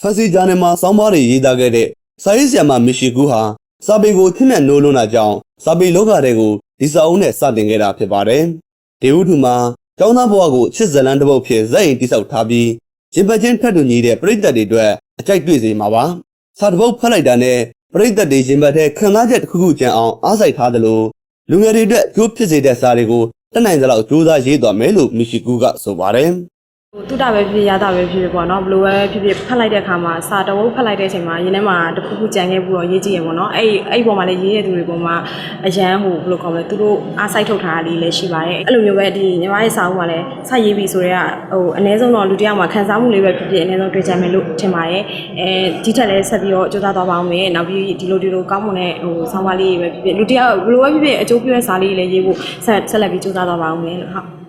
ဖက်စီဂျာနယ်မှာစောင်းပါးတွေရေးသားခဲ့တဲ့စာရေးဆရာမမီရှီကူဟာစာပေကိုချစ်မြတ်နိုးလွန်းတာကြောင့်စာပေလောကတွေကိုဒီစာအုပ်နဲ့စတင်ခဲ့တာဖြစ်ပါတယ်။ဒေဝုထုမှာကျောင်းသားဘဝကိုချစ်ဇလန်းတစ်ပုဒ်ဖြစ်ဇက်ရင်တိဆောက်ထားပြီး ရင်ပတ်ချင်းထက်တူညီတဲ့ပြိတ္တတွေအတွက်အကြိုက်တွေ့စေမှာပါ။စာတစ်ပုဒ်ဖတ်လိုက်တာနဲ့ပြိတ္တတွေရင်ပတ်တဲ့ခံစားချက်တစ်ခုခုကျန်အောင်အားစိုက်ထားသလိုလူငယ်တွေအတွက်အကျိုးဖြစ်စေတဲ့စာတွေကိုတက်နိုင်သလောက်ကြိုးစားရေးသွားမယ်လို့မီရှီကူကဆိုပါတယ်။ ဟိုတုဒ္ဒပဲဖြစ်ဖြစ်ရတာပဲဖြစ်ဖြစ်ပေါ့နော်ဘယ်လိုပဲဖြစ်ဖြစ်ဖတ်လိုက်တဲ့အခါမှာစာတဝုတ်ဖတ်လိုက်တဲ့အချိန်မှာရင်းထဲမှာတစ်ခုခုကြံခဲ့ပြီးတော့ရေးကြည့်ရပေါ့နော်အဲ့အဲ့ဒီပေါ်မှာလည်းရေးရတဲ့သူတွေပေါ်မှာအရန်ဟိုဘယ်လိုခေါ်မလဲသူတို့အားစိုက်ထုတ်ထားတာလေးလည်းရှိပါတယ်အဲ့လိုမျိုးပဲဒီညီမရဲ့စာအုပ်ကလည်းစရေးပြီးဆိုတော့ဟိုအနည်းဆုံးတော့လူတစ်ယောက်မှာခံစားမှုလေးပဲဖြစ်ဖြစ်အနည်းဆုံးတွေ့ကြမယ်လို့ထင်ပါတယ်အဲဒီထက်လည်းဆက်ပြီးတော့ကြိုးစားသွားပါအောင်မယ်နောက်ပြီးဒီလိုဒီလိုကောင်းမွန်တဲ့ဟိုဆောင်းပါးလေးတွေပဲဖြစ်ဖြစ်လူတစ်ယောက်ဘယ်လိုပဲဖြစ်ဖြစ်အကျိုးပြုတဲ့စာလေးတွေလည်းရေးဖို့ဆက်ဆက်လက်ပြီးကြိုးစားသွားပါအောင်မယ်လို့ဟုတ်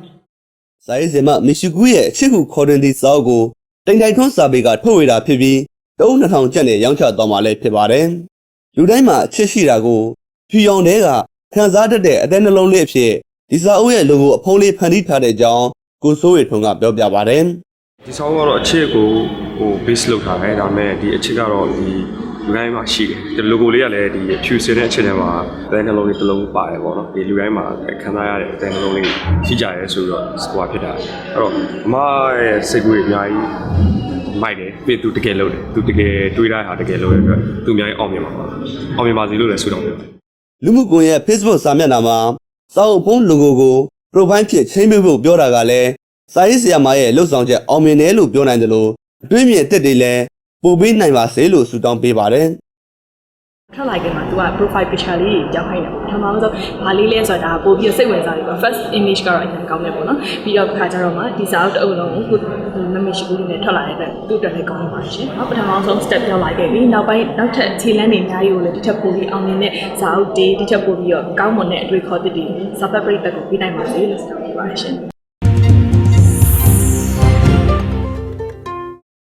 စာရေးစင်မမီရှီကူရဲ့အချစ်ခုခေါ်တင်သည့်စာအုပ်ကိုတိမ်တိုင်ထွန်းစာပေကထုတ်ဝေတာဖြစ်ပြီး3000ကျပ်နဲ့ရောင်းချသွားမှာလည်းဖြစ်ပါတယ်။လူတိုင်းမှာအချစ်ရှိတာကိုဖြူရောင်တဲ့ကခံစားတတ်တဲ့အသက်နှလုံးလေးအဖြစ်ဒီစာအုပ်ရဲ့ logo အဖုံးလေးဖန်တီးထားတဲ့အကြောင်းကိုစိုးရထွန်းကပြောပြပါတယ်။ဒီဆောင်းကတော့အချစ်ကိုဟို base လုပ်ထားတယ်ဒါပေမဲ့ဒီအချစ်ကတော့ဒီ လူတိုင်းမှာရှိတယ်ဒီ logo လေးကလည်းဒီဖြူစင်တဲ့အချစ်ထဲမှာအသေးနှလုံးလေးတစ်လုံးပါတယ်ပေါ့နော်ဒီလူတိုင်းမှာခံစားရတဲ့အသေးနှလုံးလေးရှိကြရဲဆိုတော့စကွာဖြစ်တာအဲ့တော့အမရဲ့စိတ်ကူးတွေအများကြီးမိုက်တယ်ပြီးသူတကယ်လုပ်တယ်သူတကယ်တွေးတာဟာတကယ်လုပ်ရတဲ့အတွက်သူအများကြီးအောင်မြင်ပါပါအောင်မြင်ပါစေလို့လည်းဆုတောင်းပါတယ်လူမှုကွန်ရက် Facebook စာမျက်နှာမှာစာအုပ်ဖုံး logo ကို profile ဖြစ်ချိန်ပေးဖို့ပြောတာကလည်းစာရေးဆရာမရဲ့လှုပ်ဆောင်ချက်အောင်မြင်တယ်လို့ပြောနိုင်တယ်လို့အတွင်းမြင်အစ်စ်တွေလည်း ပို့ပေးနိုင်ပါစေလို့ဆုတောင်းပေးပါတယ်ထွက်လိုက်ခင်မှာ तू က profile picture လေးကြောက်ခိုင်းတယ်ပေါ့ပထမဆုံးဘာလေးလဲဆိုတာဒါပို့ပြီးစိတ်ဝင်စားတယ်ပေါ့ first image ကတော့အရင်ကောင်းတယ်ပေါ့နော်ပြီးတော့ခါကျတော့မှဒီစာအုပ်တစ်အုပ်လုံးကိုကိုမမရှိဘူးနဲ့ထွက်လာတဲ့အတွက်သူ့အတွက်လည်းကောင်းနေပါရှင်။နောက်ပထမဆုံး step ပြောလိုက်ခဲ့ပြီးနောက်ပိုင်းနောက်ထပ်ခြေလမ်းတွေအများကြီးကိုလည်းဒီထက်ပိုပြီးအောင်မြင်တဲ့စာအုပ်တွေဒီထက်ပိုပြီးတော့ကောင်းမွန်တဲ့အတွေ့အခေါ်သစ်တွေစာဖတ်ပရိသတ်ကိုပြနိုင်ပါစေလို့ဆုတောင်းပေးပါရှင်။